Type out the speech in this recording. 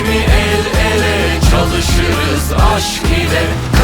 mi el ele çalışırız aşk ile?